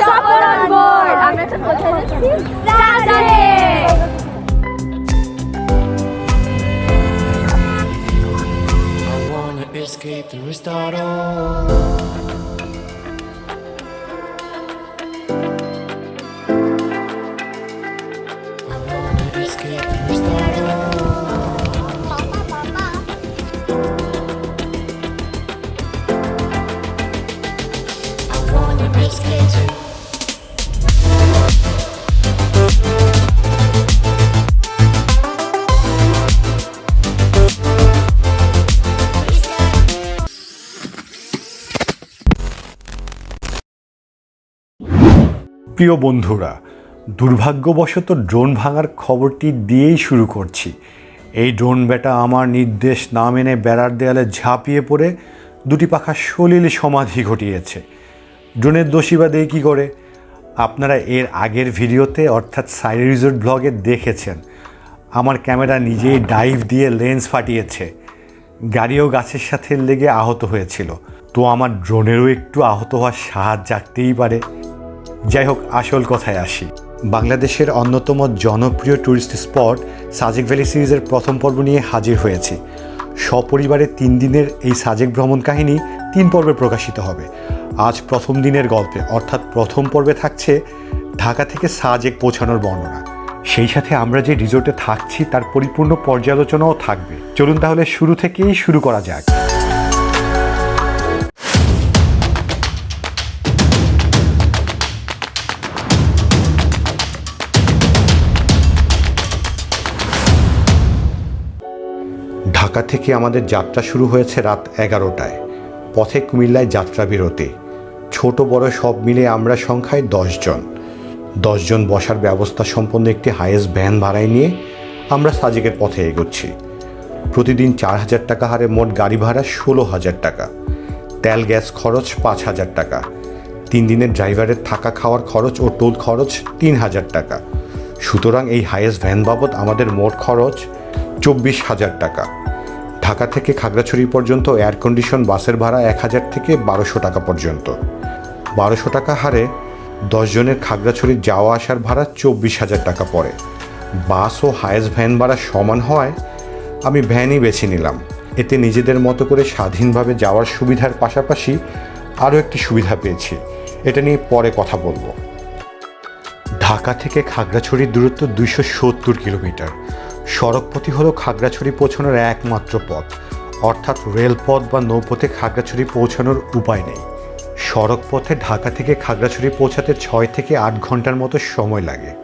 Shopper on board! আমরা এখন কোথায় যাচ্ছি? Sajek! I wanna escape and restart all. প্রিয় বন্ধুরা, দুর্ভাগ্যবশত ড্রোন ভাঙার খবরটি দিয়েই শুরু করছি। এই ড্রোন বেটা আমার নির্দেশ না মেনে বেড়ার দেয়ালে ঝাঁপিয়ে পড়ে দুটি পাখা সলিল সমাধি ঘটিয়েছে। ড্রোনের দোষী বা দেয় কী করে? আপনারা এর আগের ভিডিওতে, অর্থাৎ সাইড রিজোর্ট ব্লগে দেখেছেন। আমার ক্যামেরা নিজেই ডাইভ দিয়ে লেন্স ফাটিয়েছে। গাড়িও গাছের সাথে লেগে আহত হয়েছিল। তো আমার ড্রোনেরও একটু আহত হওয়ার সাহায্য জাগতেই পারে। যাই হোক আসল কথায় আসি। বাংলাদেশের অন্যতম জনপ্রিয় ট্যুরিস্ট স্পট সাজেক ভ্যালি সিরিজের প্রথম পর্ব নিয়ে হাজির হয়েছি। সপরিবারে তিন দিনের এই সাজেক ভ্রমণ কাহিনী তিন পর্বে প্রকাশিত হবে। আজ প্রথম দিনের গল্পে, অর্থাৎ প্রথম পর্বে থাকছে ঢাকা থেকে সাজেক পৌঁছানোর বর্ণনা। সেই সাথে আমরা যে রিসোর্টে থাকছি, তার পরিপূর্ণ পর্যালোচনাও থাকবে। চলুন তাহলে শুরু থেকেই শুরু করা যাক। ঢাকা থেকে আমাদের যাত্রা শুরু হয়েছে রাত এগারোটায়। পথে কুমিল্লায় যাত্রা বিরতি। ছোট বড় সব মিলে আমরা সংখ্যায় দশজন দশজন বসার ব্যবস্থা সম্পন্ন একটি হাইয়েস্ট ভ্যান ভাড়ায় নিয়ে আমরা সাজেকের পথে এগোচ্ছি। প্রতিদিন চার হাজার টাকা হারে মোট গাড়ি ভাড়া ষোলো হাজার টাকা। তেল, গ্যাস খরচ পাঁচ হাজার টাকা। তিন দিনের ড্রাইভারের থাকা খাওয়ার খরচ ও টোল খরচ তিন হাজার টাকা। সুতরাং এই হাইয়েস্ট ভ্যান বাবদ আমাদের মোট খরচ চব্বিশ হাজার টাকা। ঢাকা থেকে খাগড়াছড়ি পর্যন্ত এয়ার কন্ডিশন বাসের ভাড়া এক হাজার থেকে বারোশো টাকা পর্যন্ত। বারোশো টাকা হারে দশজনের খাগড়াছড়ির যাওয়া আসার ভাড়া চব্বিশ হাজার টাকা পড়ে। বাস ও হায়েস্ট ভ্যান ভাড়া সমান হয় আমি ভ্যানই বেছে নিলাম। এতে নিজেদের মতো করে স্বাধীনভাবে যাওয়ার সুবিধার পাশাপাশি আরও একটি সুবিধা পেয়েছি। এটা নিয়ে পরে কথা বলব। ঢাকা থেকে খাগড়াছড়ির দূরত্ব দুইশো সত্তর কিলোমিটার। সড়কপথই হলো খাগড়াছড়ি পৌঁছানোর একমাত্র পথ। অর্থাৎ রেলপথ বা নৌপথে খাগড়াছড়ি পৌঁছানোর উপায় নেই। সড়ক পথে ঢাকা থেকে খাগড়াছড়ি পৌঁছাতে ছয় থেকে আট ঘণ্টার মতো সময় লাগে।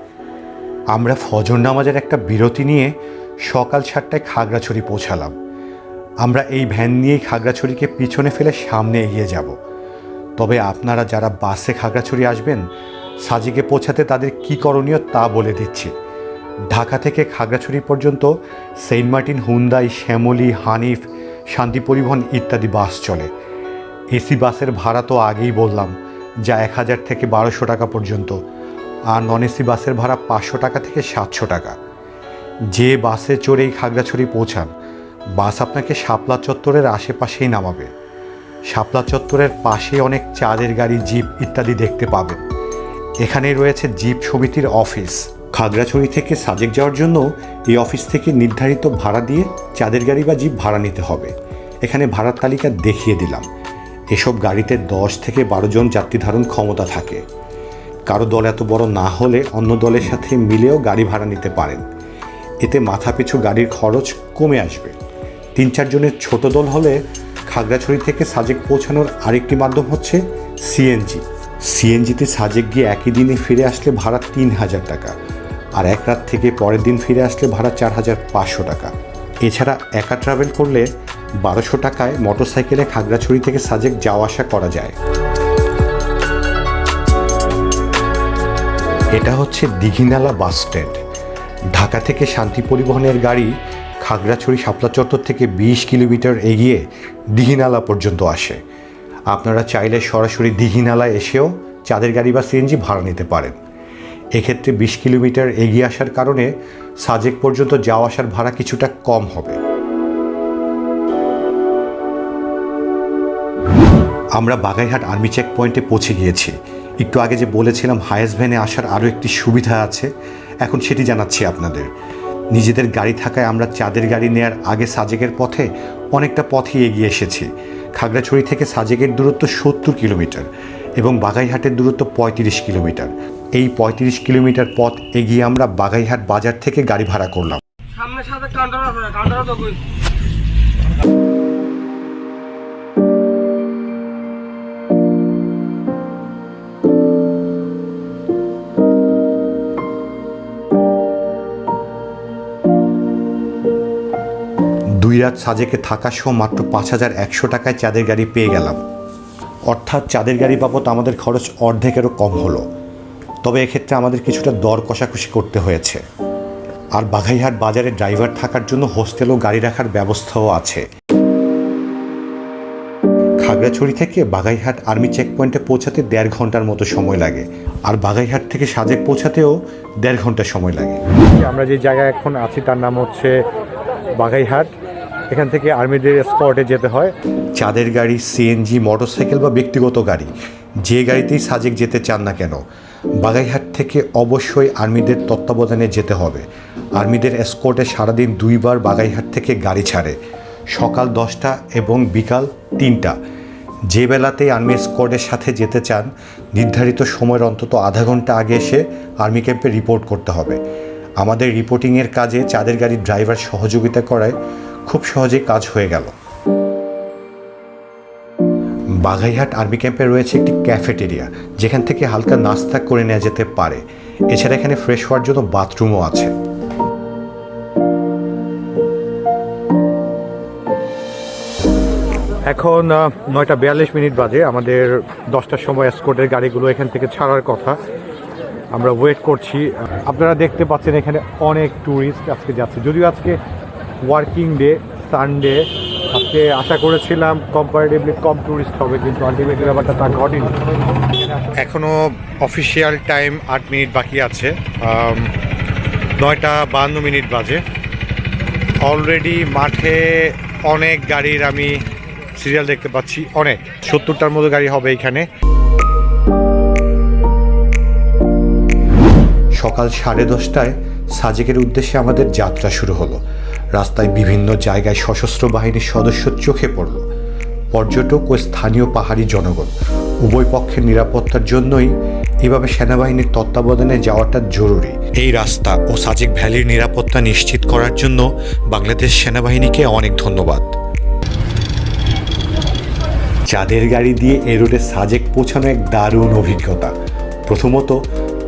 আমরা ফজর নামাজের একটা বিরতি নিয়ে সকাল সাতটায় খাগড়াছড়ি পৌঁছালাম। আমরা এই ভ্যান নিয়েই খাগড়াছড়িকে পিছনে ফেলে সামনে এগিয়ে যাব। তবে আপনারা যারা বাসে খাগড়াছড়ি আসবেন, সাজিকে পৌঁছাতে তাদের কী করণীয় তা বলে দিচ্ছি। ঢাকা থেকে খাগড়াছড়ি পর্যন্ত Saint Martin, Hyundai, Shyamoli, Hanif Shanti Paribahan ইত্যাদি বাস চলে। এসি বাসের ভাড়া তো আগেই বললাম, যা এক হাজার থেকে বারোশো টাকা পর্যন্ত, আর নন এসি বাসের ভাড়া পাঁচশো টাকা থেকে সাতশো টাকা। যে বাসে চড়েই খাগড়াছড়ি পৌঁছান, বাস আপনাকে শাপলা চত্বরের আশেপাশেই নামাবে। শাপলা চত্বরের পাশে অনেক চাঁদের গাড়ি, জিপ ইত্যাদি দেখতে পাবেন। এখানেই রয়েছে জিপ সমিতির অফিস। খাগড়াছড়ি থেকে সাজেক যাওয়ার জন্য এই অফিস থেকে নির্ধারিত ভাড়া দিয়ে চাঁদের গাড়ি বা জিপ ভাড়া নিতে হবে। এখানে ভাড়ার তালিকা দেখিয়ে দিলাম। এসব গাড়িতে দশ থেকে বারো জন যাত্রী ধারণ ক্ষমতা থাকে। কারও দল এত বড় না হলে অন্য দলের সাথে মিলেও গাড়ি ভাড়া নিতে পারেন। এতে মাথাপিছু গাড়ির খরচ কমে আসবে। তিন চারজনের ছোট দল হলে খাগড়াছড়ি থেকে সাজেক পৌঁছানোর আরেকটি মাধ্যম হচ্ছে সিএনজি। সিএনজিতে সাজেক গিয়ে একই দিনে ফিরে আসলে ভাড়া তিন হাজার টাকা। আর এক রাত থেকে পরের দিন ফিরে আসলে ভাড়া চার হাজার পাঁচশো টাকা। এছাড়া একা ট্রাভেল করলে বারোশো টাকায় মোটরসাইকেলে খাগড়াছড়ি থেকে সাজেক যাওয়া আসা করা যায়। এটা হচ্ছে দিঘিনালা বাস স্ট্যান্ড। ঢাকা থেকে শান্তি পরিবহনের গাড়ি খাগড়াছড়ি শাপলা চত্বর থেকে বিশ কিলোমিটার এগিয়ে দিঘিনালা পর্যন্ত আসে। আপনারা চাইলে সরাসরি দিঘিনালায় এসেও চাঁদের গাড়ি বা সিএনজি ভাড়া নিতে পারেন। এক্ষেত্রে বিশ কিলোমিটার এগিয়ে আসার কারণে সাজেক পর্যন্ত যাওয়া আসার ভাড়া কিছুটা কম হবে। আমরা বাগাইহাট আর্মি চেক পয়েন্টে পৌঁছে গিয়েছি। একটু আগে যে বলেছিলাম হায়েস ভ্যানে আসার আরও একটি সুবিধা আছে, এখন সেটি জানাচ্ছি আপনাদের। নিজেদের গাড়ি থাকায় আমরা চাঁদের গাড়ি নেয়ার আগে সাজেকের পথে অনেকটা পথই এগিয়ে এসেছি। খাগড়াছড়ি থেকে সাজেকের দূরত্ব সত্তর কিলোমিটার এবং বাগাইহাটের দূরত্ব পঁয়ত্রিশ কিলোমিটার। এই পঁয়ত্রিশ কিলোমিটার পথ এগিয়ে আমরা বাগাইহাট বাজার থেকে গাড়ি ভাড়া করলাম। সামনে সাথে কাউন্টার আছে কাউন্টার তো দুই রাত সাজেকে থাকা সহ মাত্র পাঁচ হাজার একশো টাকায় চাঁদের গাড়ি পেয়ে গেলাম। অর্থাৎ চাঁদের গাড়ি বাবদ আমাদের খরচ অর্ধেকেরও কম হলো। তবে এক্ষেত্রে আমাদের কিছুটা দর কষাকষি করতে হয়েছে। আর বাঘাইহাট বাজারে ড্রাইভার থাকার জন্য হোস্টেল ও গাড়ি রাখার ব্যবস্থাও আছে। খাগড়াছড়ি থেকে বাঘাইহাট আর্মি চেকপয়েন্টে পৌঁছাতে দেড় ঘণ্টার মতো সময় লাগে। আর বাঘাইহাট থেকে সাজেক পৌঁছাতেও দেড় ঘণ্টা সময় লাগে। আমরা যে জায়গায় এখন আছি তার নাম হচ্ছে বাঘাইহাট। এখান থেকে আর্মিদের স্পটে যেতে হয়। চাঁদের গাড়ি সিএনজি মোটরসাইকেল বা ব্যক্তিগত গাড়ি যে গাড়িতেই সাজেক যেতে চান না কেন বাগাইহাট থেকে অবশ্যই আর্মিদের তত্ত্বাবধানে যেতে হবে। আর্মিদের এসকোর্টে সারাদিন দুইবার বাগাইহাট থেকে গাড়ি ছাড়ে। সকাল দশটা এবং বিকাল তিনটা। যে বেলাতেই আর্মি স্কোয়াডের সাথে যেতে চান, নির্ধারিত সময়ের অন্তত আধা ঘণ্টা আগে এসে আর্মি ক্যাম্পে রিপোর্ট করতে হবে। আমাদের রিপোর্টিংয়ের কাজে চাঁদের গাড়ির ড্রাইভার সহযোগিতা করায় খুব সহজেই কাজ হয়ে গেল। বাঘাইহাট আর্মি ক্যাম্পে রয়েছে একটি ক্যাফেটেরিয়া, যেখান থেকে হালকা নাস্তা করে নেওয়া যেতে পারে। এছাড়া এখানে ফ্রেশ হওয়ার জন্য বাথরুমও আছে। এখন নয়টা বিয়াল্লিশ মিনিট বাজে। আমাদের দশটার সময় স্কোটের গাড়িগুলো এখান থেকে ছাড়ার কথা। আমরা ওয়েট করছি। আপনারা দেখতে পাচ্ছেন এখানে অনেক ট্যুরিস্ট আজকে যাচ্ছে। যদিও আজকে ওয়ার্কিং ডে সানডে আজকে আশা করেছিলাম কম্পারেটিভলি কম ট্যুরিস্ট হবে, কিন্তু আলটিমেটলি ব্যাপারটা তা ঘটেনি। এখনও অফিসিয়াল টাইম আট মিনিট বাকি আছে নয়টা বান্ন মিনিট বাজে। অলরেডি মাঠে অনেক গাড়ির আমি সিরিয়াল দেখতে পাচ্ছি, অনেক। সত্তরটার মতো গাড়ি হবে এখানে। সকাল সাড়ে দশটায় সাজেকের উদ্দেশ্যে আমাদের যাত্রা শুরু হলো। রাস্তায় বিভিন্ন জায়গায় সশস্ত্র বাহিনীর সদস্য চোখে পড়ল। পর্যটক ও স্থানীয় পাহাড়ি জনগণ। উভয় পক্ষের নিরাপত্তার জন্যই এভাবে সেনাবাহিনীর তত্ত্বাবধানে যাওয়াটা জরুরি। এই রাস্তা ও সাজেক ভ্যালির নিরাপত্তা নিশ্চিত করার জন্য বাংলাদেশ সেনাবাহিনীকে অনেক ধন্যবাদ। চাঁদের গাড়ি দিয়ে এ রোডে সাজেক পৌঁছানো এক দারুণ অভিজ্ঞতা। প্রথমত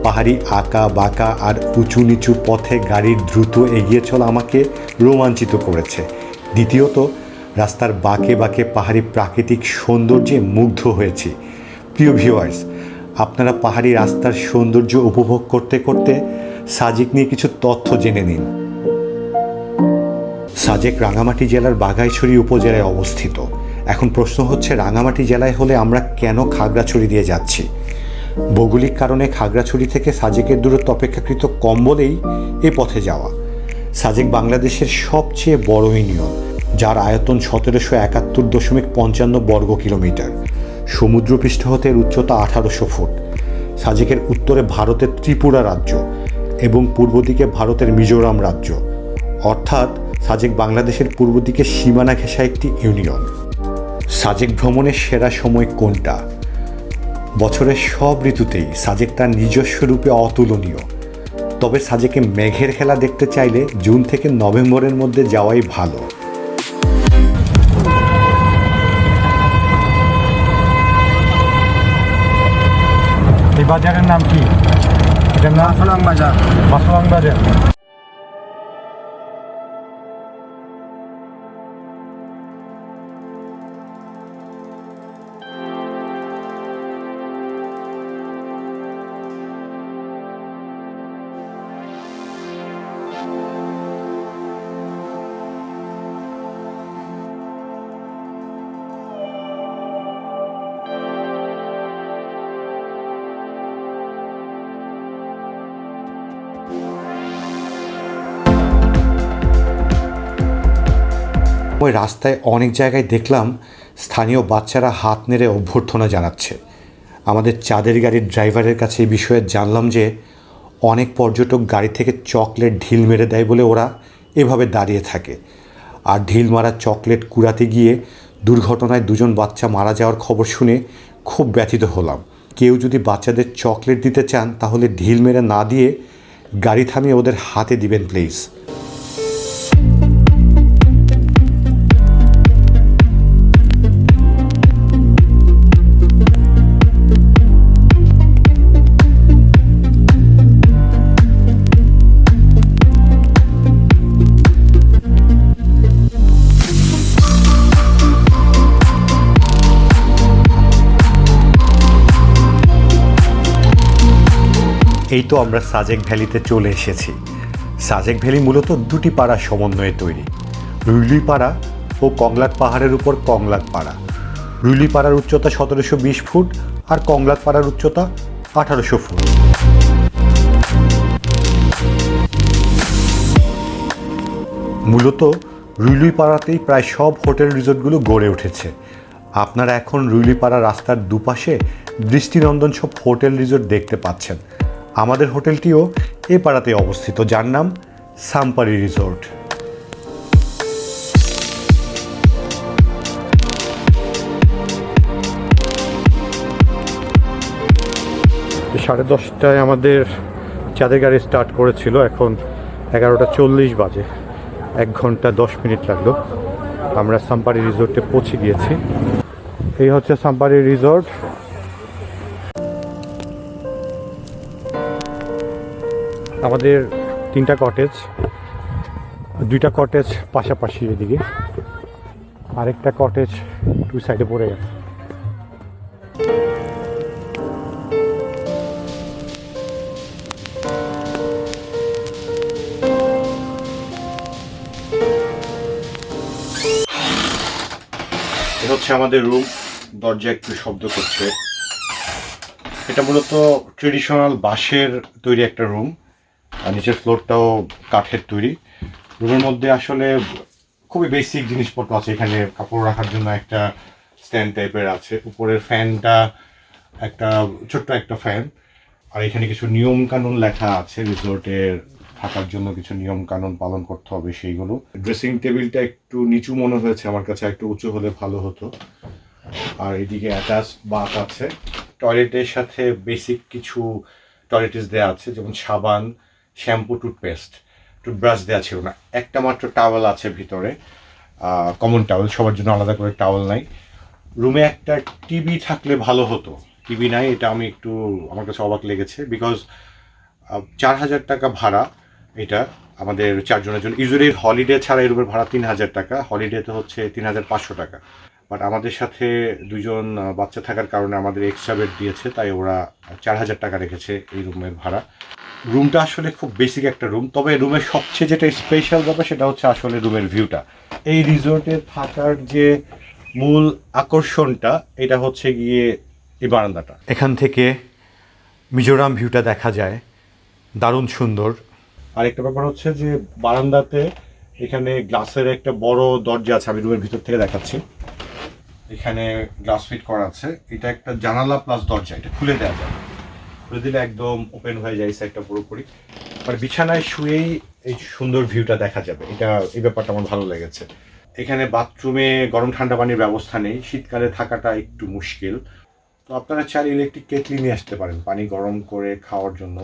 পাহাড়ি আঁকা, বাঁকা আর উঁচু নিচু পথে গাড়ির দ্রুত এগিয়ে চলা আমাকে রোমাঞ্চিত করেছে। দ্বিতীয়ত, রাস্তার বাঁকে বাঁকে পাহাড়ি প্রাকৃতিক সৌন্দর্যে মুগ্ধ হয়েছি। প্রিয় ভিউয়ার্স আপনারা পাহাড়ি রাস্তার সৌন্দর্য উপভোগ করতে করতে সাজেক নিয়ে কিছু তথ্য জেনে নিন। সাজেক রাঙামাটি জেলার বাঘাইছড়ি উপজেলায় অবস্থিত। এখন প্রশ্ন হচ্ছে, রাঙামাটি জেলায় হলে আমরা কেন খাগড়াছড়ি দিয়ে যাচ্ছি? ভৌগোলিক কারণে খাগড়াছড়ি থেকে সাজেকের দূরত্ব অপেক্ষাকৃত কম বলেই এ পথে যাওয়া। সাজেক বাংলাদেশের সবচেয়ে বড় ইউনিয়ন, যার আয়তন সতেরোশো একাত্তর দশমিক পঞ্চান্ন বর্গ কিলোমিটার। সমুদ্রপৃষ্ঠ হতে উচ্চতা আঠারোশো ফুট। সাজেকের উত্তরে ভারতের ত্রিপুরা রাজ্য এবং পূর্ব দিকে ভারতের মিজোরাম রাজ্য। অর্থাৎ সাজেক বাংলাদেশের পূর্ব দিকে সীমানা ঘেঁষা একটি ইউনিয়ন। সাজেক ভ্রমণের সেরা সময় কোনটা? বছরের সব ঋতুতেই সাজেক তার নিজস্ব রূপে অতুলনীয়। তবে সাজেকে মেঘের খেলা দেখতে চাইলে জুন থেকে নভেম্বরের মধ্যে যাওয়াই ভালো। এই বাজারের নাম কি? এটার নাম বাজার। মাসলাং বাজার। রাস্তায় অনেক জায়গায় দেখলাম স্থানীয় বাচ্চারা হাত নেড়ে অভ্যর্থনা জানাচ্ছে। আমাদের চাঁদের গাড়ির ড্রাইভারের কাছে এই বিষয়ে জানলাম যে অনেক পর্যটক গাড়ি থেকে চকলেট ঢিল মেরে দেয় বলে ওরা এভাবে দাঁড়িয়ে থাকে। আর ঢিল মারা চকলেট কুড়াতে গিয়ে দুর্ঘটনায় দুজন বাচ্চা মারা যাওয়ার খবর শুনে খুব ব্যথিত হলাম। কেউ যদি বাচ্চাদের চকলেট দিতে চান তাহলে ঢিল মেরে না দিয়ে গাড়ি থামিয়ে ওদের হাতে দিবেন প্লিজ। এই তো আমরা সাজেক ভ্যালিতে চলে এসেছি। সাজেক ভ্যালি মূলত দুটি পাড়ার সমন্বয়ে তৈরি। রুইলি পাড়া ও কংলাক পাহাড়ের উপর কংলাক পাড়া। রুইলি পাড়ার উচ্চতা সতেরোশো বিশ ফুট আর কংলাক পাড়ার উচ্চতা আঠারোশো ফুট। মূলত রুইলুই পাড়াতেই প্রায় সব হোটেল রিসোর্টগুলো গড়ে উঠেছে। আপনারা এখন রুইলিপাড়া রাস্তার দুপাশে দৃষ্টিনন্দন সব হোটেল রিসোর্ট দেখতে পাচ্ছেন। আমাদের হোটেলটিও এ পাড়াতে অবস্থিত, যার নাম সাম্পারি রিসোর্ট। সাড়ে দশটায় আমাদের চাঁদের গাড়ি স্টার্ট করেছিল, এখন এগারোটা চল্লিশ বাজে। এক ঘণ্টা দশ মিনিট লাগল। আমরা সাম্পারি রিসোর্টে পৌঁছে গিয়েছি। এই হচ্ছে সাম্পারি রিসোর্ট। আমাদের তিনটা কটেজ দুইটা কটেজ পাশাপাশি এদিকে। আরেকটা কটেজ দুই সাইডে পড়ে গেছে। হচ্ছে আমাদের রুম দরজা একটু শব্দ করছে। এটা মূলত ট্রেডিশনাল বাঁশের তৈরি একটা রুম নিচের ফ্লোরটাও কাঠের তৈরি। রুমের মধ্যে আসলে খুবই বেসিক জিনিসপত্র আছে। এখানে কাপড় রাখার জন্য একটা স্ট্যান্ড টাইপের আছে। উপরের ফ্যানটা একটা, ছোট্ট একটা ফ্যান আর এখানে কিছু নিয়ম কানুন লেখা আছে। রিসোর্টের থাকার জন্য কিছু নিয়ম কানুন পালন করতে হবে সেইগুলো। ড্রেসিং টেবিলটা একটু নিচু মনে হয়েছে। আমার কাছে একটু উঁচু হলে ভালো হতো। আর এদিকে অ্যাটাচ বাথ আছে। টয়লেটের সাথে বেসিক কিছু টয়লেটিস দেওয়া আছে। যেমন সাবান শ্যাম্পু, টুথপেস্ট, টুথব্রাশ দেওয়া ছিল না। একটা মাত্র টাওয়েল আছে ভিতরে কমন টাওয়েল সবার জন্য আলাদা করে টাওয়েল নাই। রুমে একটা টিভি থাকলে ভালো হতো। টিভি নাই, এটা আমি একটু, আমার কাছে অবাক লেগেছে বিকজ চার হাজার টাকা ভাড়া এটা আমাদের চারজনের জন্য। ইউজুয়ালি হলিডে ছাড়া এই ভাড়া তিন হাজার টাকা হলিডেতে হচ্ছে তিন হাজার পাঁচশো টাকা। বাট আমাদের সাথে দুজন বাচ্চা থাকার কারণে আমাদের এক্সট্রা বেড দিয়েছে, তাই ওরা চার হাজার টাকা রেখেছে এই রুমের ভাড়া। রুমটা আসলে খুব বেসিক একটা রুম তবে রুমের সবচেয়ে যেটা স্পেশাল ব্যাপার সেটা হচ্ছে আসলে রুমের ভিউটা এই রিসোর্টে থাকার যে মূল আকর্ষণটা এটা হচ্ছে গিয়ে এই বারান্দাটা। এখান থেকে মিজোরাম ভিউটা দেখা যায়। দারুণ সুন্দর। আর একটা ব্যাপার হচ্ছে যে বারান্দাতে এখানে গ্লাসের একটা বড় দরজা আছে আমি রুমের ভিতর থেকে দেখাচ্ছি। এখানে গ্লাস ফিট করা আছে। এটা একটা জানালা প্লাস দরজা এটা খুলে দেওয়া যায়। খুলে দিলে একদম ওপেন হয়ে যায় সাইডটা পুরোপুরি। মানে বিছানায় শুয়েই এই সুন্দর ভিউটা দেখা যাবে। এটা, এই ব্যাপারটা আমার ভালো লেগেছে। এখানে বাথরুমে গরম ঠান্ডা পানির ব্যবস্থা নেই। শীতকালে থাকাটা একটু মুশকিল। তো আপনারা চাইলে ইলেকট্রিক কেটলি নিয়ে আসতে পারেন, পানি গরম করে খাওয়ার জন্য।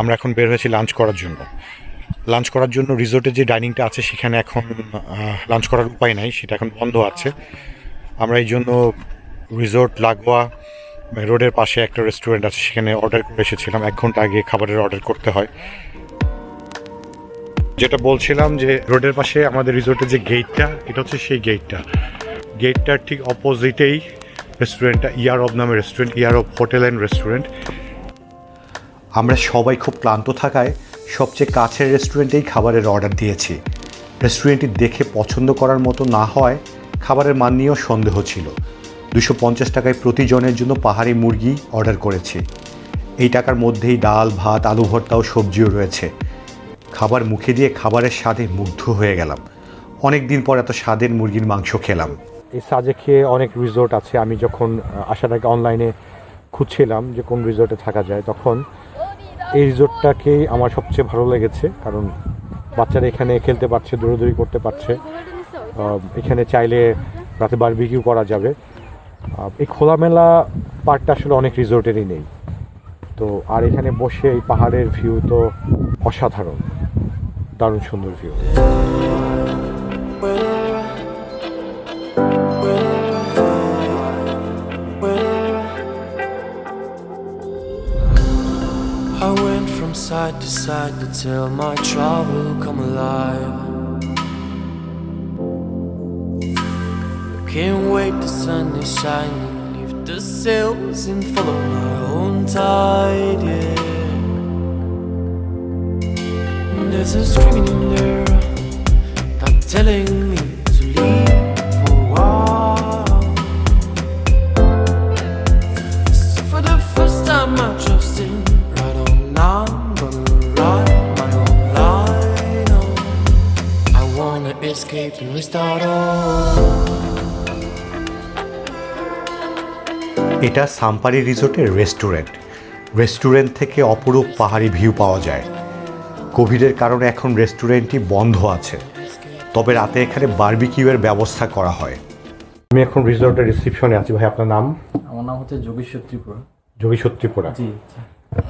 আমরা এখন বের হয়েছি লাঞ্চ করার জন্য। লাঞ্চ করার জন্য রিসোর্টের যে ডাইনিংটা আছে, সেখানে এখন লাঞ্চ করার উপায় নাই। সেটা এখন বন্ধ আছে। আমরা এই জন্য রিসোর্ট লাগোয়া রোডের পাশে একটা রেস্টুরেন্ট আছে, সেখানে অর্ডার করে এসেছিলাম। এক ঘণ্টা আগে খাবারের অর্ডার করতে হয়। যেটা বলছিলাম যে রোডের পাশে আমাদের রিসোর্টের যে গেটটা এটা হচ্ছে সেই গেটটা গেটটার ঠিক অপোজিটেই রেস্টুরেন্টটা ইয়ার অফ নামে restaurant year of hotel and restaurant আমরা সবাই খুব ক্লান্ত থাকায় সবচেয়ে কাছের রেস্টুরেন্টেই খাবারের অর্ডার দিয়েছি। রেস্টুরেন্টটি দেখে পছন্দ করার মতো না হয় খাবারের মান নিয়েও সন্দেহ ছিল। দুশো পঞ্চাশ টাকায় প্রতিজনের জন্য পাহাড়ি মুরগি অর্ডার করেছি। এই টাকার মধ্যেই ডাল, ভাত, আলু ভর্তা ও সবজিও রয়েছে। খাবার মুখে দিয়ে খাবারের স্বাদে মুগ্ধ হয়ে গেলাম। অনেক দিন পর এত স্বাদের মুরগির মাংস খেলাম। এই সাজে খেয়ে অনেক রিসোর্ট আছে। আমি যখন আসার আগে অনলাইনে খুঁজছিলাম যে কোন রিসোর্টে থাকা যায়, তখন এই রিসোর্টটাকেই আমার সবচেয়ে ভালো লেগেছে। কারণ বাচ্চারা এখানে খেলতে পারছে, দৌড়াদৌড়ি করতে পারছে। এখানে চাইলে রাতে বারবিকিউ করা যাবে। এই খোলামেলা পার্কটা আসলে অনেক রিসোর্টেরই নেই। তো আর এখানে বসে এই পাহাড়ের ভিউ তো অসাধারণ। দারুণ সুন্দর view I went from side to side to tell my trouble, come alive. Can't wait, the sun is shining. Leave the sails and follow my own tide. Yeah. There's a screaming in there, not telling এটা সাম্পারি রিসোর্টের restaurant. Restaurant থেকে অপরূপ পাহাড়ি view পাওয়া যায়। কোভিডের কারণে এখন রেস্টুরেন্টটি বন্ধ আছে। তবে রাতে এখানে বারবিকিউয়ের ব্যবস্থা করা হয়। আমি এখন রিসোর্টের রিসিপশনে আছি। ভাই আপনার নাম? আমার নাম হচ্ছে যোগেশ্বর ত্রিপুরা যোগী সত্যিপুরা জি।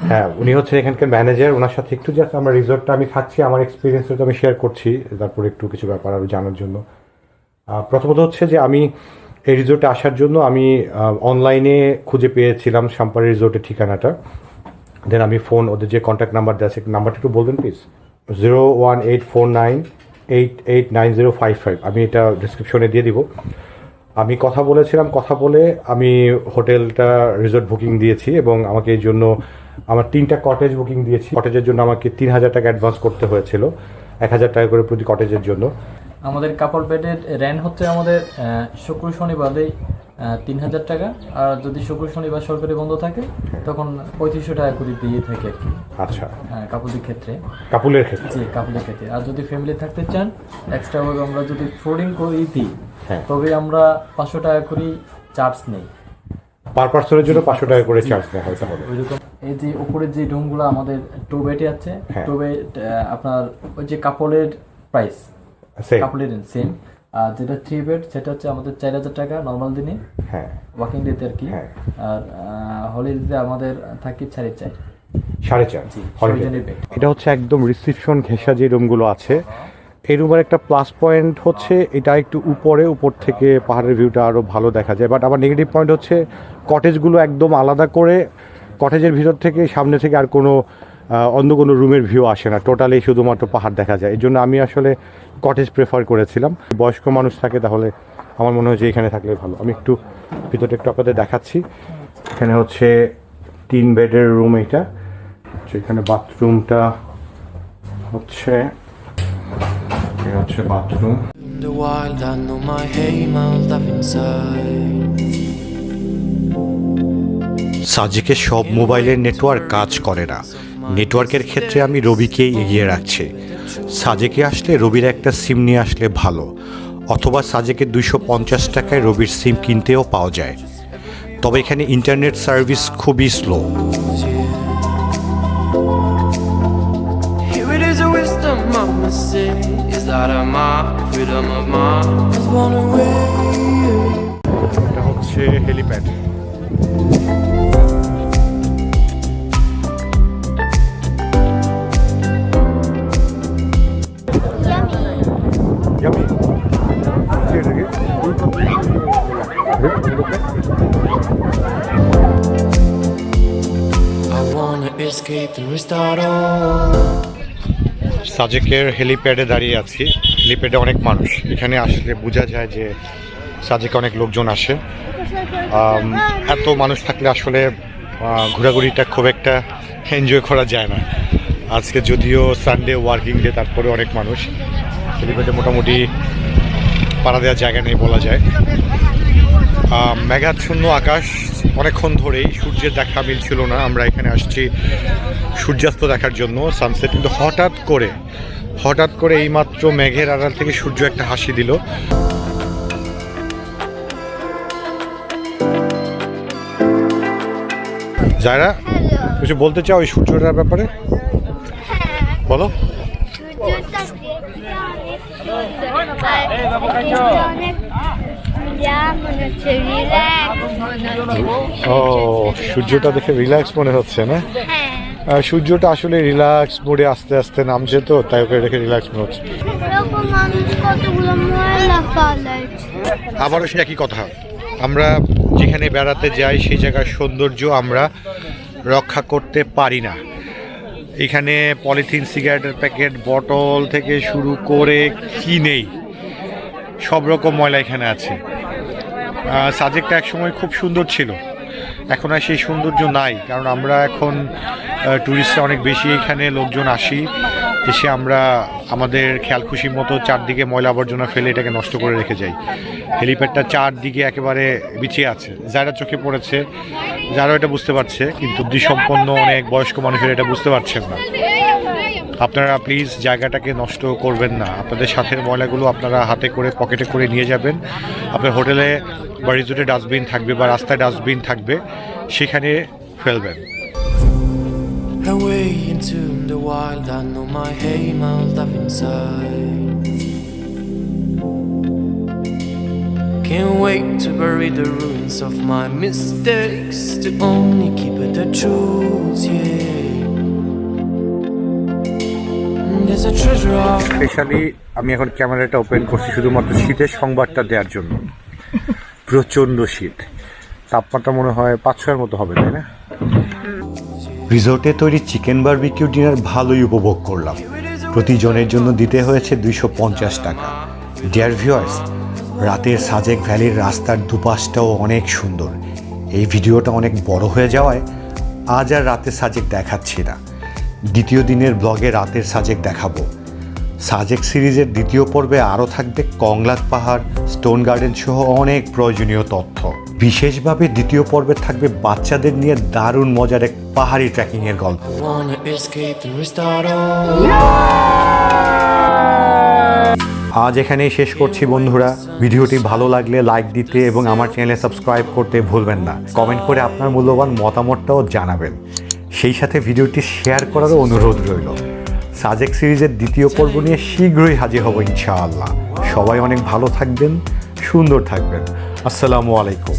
হ্যাঁ উনি হচ্ছেন এখানকার ম্যানেজার। ওনার সাথে একটু জাস্ট আমার রিসোর্টটা আমি থাকছি। আমার এক্সপিরিয়েন্সটা তো আমি শেয়ার করছি। তারপর একটু কিছু ব্যাপার আরও জানার জন্য। প্রথমত হচ্ছে যে আমি এই রিসোর্টে আসার জন্য আমি অনলাইনে খুঁজে পেয়েছিলাম সাম্পারি রিসোর্টের ঠিকানাটা। দেন আমি ফোন ওদের যে কন্ট্যাক্ট নাম্বার দেওয়া আছে নাম্বারটা একটু বলবেন please zero one eight four nine eight eight nine zero five five আমি এটা ডিসক্রিপশনে দিয়ে দিব। আমি কথা বলেছিলাম, কথা বলে আমি হোটেলটা রিসোর্ট বুকিং দিয়েছি এবং আমাকে এই জন্য আমার তিনটা কটেজ বুকিং দিয়েছি। কটেজের জন্য আমাকে তিন হাজার টাকা অ্যাডভান্স করতে হয়েছিল। এক হাজার টাকা করে প্রতি কটেজের জন্য। আমাদের কাপড় বেডের রেন্ট হচ্ছে আমাদের শুক্র শনিবারে তিন হাজার টাকা। আর যদি শুক্র শনিবার সরকারি বন্ধ থাকে তখন পঁয়ত্রিশশো টাকা করে দিয়ে থাকে আর কি। আচ্ছা। হ্যাঁ, কাপড়ের ক্ষেত্রে। কাপুলের ক্ষেত্রে? জি কাপড়ের ক্ষেত্রে। আর যদি ফ্যামিলি থাকতে চান এক্সট্রা ভাবে আমরা যদি ফ্লোরিং করে দিই হ্যাঁ। তবে আমরা পাঁচশো টাকা করে চার্জ নেই। পার পার্সনের জন্য পাঁচশো টাকা করে চার্জ নেওয়া হয় তাহলে ওইরকম। এই যে উপরের যে রুমগুলো আমাদের টু বেডে আছে হ্যাঁ। টু বেড আপনার ওই যে কাপড়ের প্রাইস কাপড়ের সেম আর যেটা থ্রি বেড সেটা হচ্ছে আমাদের চার হাজার টাকা নর্মাল দিনে। হ্যাঁ। ওয়াকিং ডেতে আর কি। হ্যাঁ। আর হলিডেতে আমাদের থাকি সাড়ে চার। সাড়ে চার। এটা হচ্ছে একদম রিসিপশন ঘেঁষা যে রুমগুলো আছে। এই রুমের একটা প্লাস পয়েন্ট হচ্ছে এটা একটু উপরে উপর থেকে পাহাড়ের ভিউটা আরও ভালো দেখা যায়। বাট আবার নেগেটিভ পয়েন্ট হচ্ছে কটেজগুলো একদম আলাদা করে কটেজের ভিতর থেকে সামনে থেকে আর কোনো অন্য কোনো রুমের ভিউ আসে না টোটালি শুধুমাত্র পাহাড় দেখা যায়। এই জন্য আমি আসলে কটেজ প্রেফার করেছিলাম। বয়স্ক মানুষ থাকে তাহলে আমার মনে হয় যে এখানে থাকলে ভালো। আমি একটু ভিতরে একটু আপনাদের দেখাচ্ছি। এখানে হচ্ছে তিন বেডের রুম এটা। তো এখানে বাথরুমটা হচ্ছে হচ্ছে bathroom the wild, I know my hay mouth up inside. সাজিকে সব মোবাইলের নেটওয়ার্ক কাজ করে না। নেটওয়ার্কের ক্ষেত্রে আমি রবিকেই এগিয়ে রাখছি। সাজেকে আসলে রবির একটা সিম নিয়ে আসলে ভালো অথবা সাজেকে দুইশো পঞ্চাশ টাকায় রবির সিম কিনতেও পাওয়া যায়। তবে এখানে ইন্টারনেট সার্ভিস খুবই স্লো। It is সাজেকের হেলিপ্যাডে দাঁড়িয়ে আছি। হেলিপ্যাডে অনেক মানুষ। এখানে আসলে বোঝা যায় যে সাজেকে অনেক লোকজন আসে। এত মানুষ থাকলে আসলে ঘোরাঘুরিটা খুব একটা এনজয় করা যায় না। আজকে যদিও সানডে ওয়ার্কিং ডে তারপরে অনেক মানুষ। হেলিপ্যাডে মোটামুটি পাড়া দেওয়ার জায়গা নেই বলা যায়। মেঘাচ্ছন্ন আকাশ অনেকক্ষণ ধরেই সূর্যের দেখা মিলছিল না। আমরা এখানে আসছি সূর্যাস্ত দেখার জন্য সানসেট কিন্তু হঠাৎ করে হঠাৎ করে এইমাত্র মেঘের আড়াল থেকে সূর্য একটা হাসি দিল। যারা কিছু বলতে চাও এই সূর্যটার ব্যাপারে? বলো। অনেক ও সূর্যটা দেখে রিল্যাক্স মনে হচ্ছে না? হ্যাঁ। সূর্যটা আসলে রিল্যাক্স মোডে আস্তে আস্তে নামছে তো তাই ওকে দেখে রিল্যাক্স মনে হচ্ছে। আবারও সে একই কথা। আমরা যেখানে বেড়াতে যাই সেই জায়গার সৌন্দর্য আমরা রক্ষা করতে পারি না। এখানে পলিথিন সিগারেটের প্যাকেট বটল থেকে শুরু করে কি নেই সব রকম ময়লা এখানে আছে। সাবজেক্টটা একসময় খুব সুন্দর ছিল। এখন আর সেই সৌন্দর্য নাই, কারণ আমরা এখন ট্যুরিস্টরা অনেক বেশি এখানে লোকজন আসি, এসে আমরা আমাদের খেয়াল খুশির মতো চারদিকে ময়লা আবর্জনা ফেলে এটাকে নষ্ট করে রেখে যাই। হেলিপ্যাডটা চারদিকে একেবারে বিছিয়ে আছে। যারা চোখে পড়েছে যারা এটা বুঝতে পারছে, কিন্তু বুদ্ধিসম্পন্ন অনেক বয়স্ক মানুষের এটা বুঝতে পারছেন না। আপনারা প্লিজ জায়গাটাকে নষ্ট করবেন না। আপনাদের সাথের ময়লাগুলো আপনারা হাতে করে পকেটে করে নিয়ে যাবেন। আপনার হোটেলে বাড়ি রিজোর্টে ডাস্টবিন থাকবে বা রাস্তায় ডাস্টবিন থাকবে সেখানে ফেলবেন। Can't wait to bury the ruins of my mistakes to only keep it the truth, yeah. Specially আমি এখন ক্যামেরাটা ওপেন করছি শুধুমাত্র শীতের সংবাদটা দেওয়ার জন্য। প্রচণ্ড শীত। তাপমাত্রা মনে হয় পাঁচ ছয়ের মতো হবে, তাই না? রিসোর্টে তৈরি চিকেন বারবিকিউ ডিনার ভালোই উপভোগ করলাম। প্রতিজনের জন্য দিতে হয়েছে দুইশো পঞ্চাশ টাকা। ডিয়ার ভিউয়ার্স রাতের সাজেক ভ্যালির রাস্তার দুপাশটাও অনেক সুন্দর। এই ভিডিওটা অনেক বড় হয়ে যাওয়ায় আজ আর রাতের সাজেক দেখাচ্ছি না। দ্বিতীয় দিনের ব্লগে রাতের সাজেক দেখাবো। সাজেক সিরিজের দ্বিতীয় পর্বে আরও থাকবে কংলাক পাহাড় স্টোন গার্ডেন সহ অনেক প্রয়োজনীয় তথ্য। বিশেষভাবে দ্বিতীয় পর্বে থাকবে বাচ্চাদের নিয়ে দারুণ মজার এক পাহাড়ি ট্রেকিংয়ের গল্প. আজ এখানেই শেষ করছি বন্ধুরা। ভিডিওটি ভালো লাগলে লাইক দিতে এবং আমার চ্যানেলে সাবস্ক্রাইব করতে ভুলবেন না। কমেন্ট করে আপনার মূল্যবান মতামতটাও জানাবেন। সেই সাথে ভিডিওটি শেয়ার করারও অনুরোধ রইল। সাজেক সিরিজের দ্বিতীয় পর্ব নিয়ে শীঘ্রই হাজির হব ইনশাআল্লাহ। সবাই অনেক ভালো থাকবেন সুন্দর থাকবেন। আসসালামু আলাইকুম।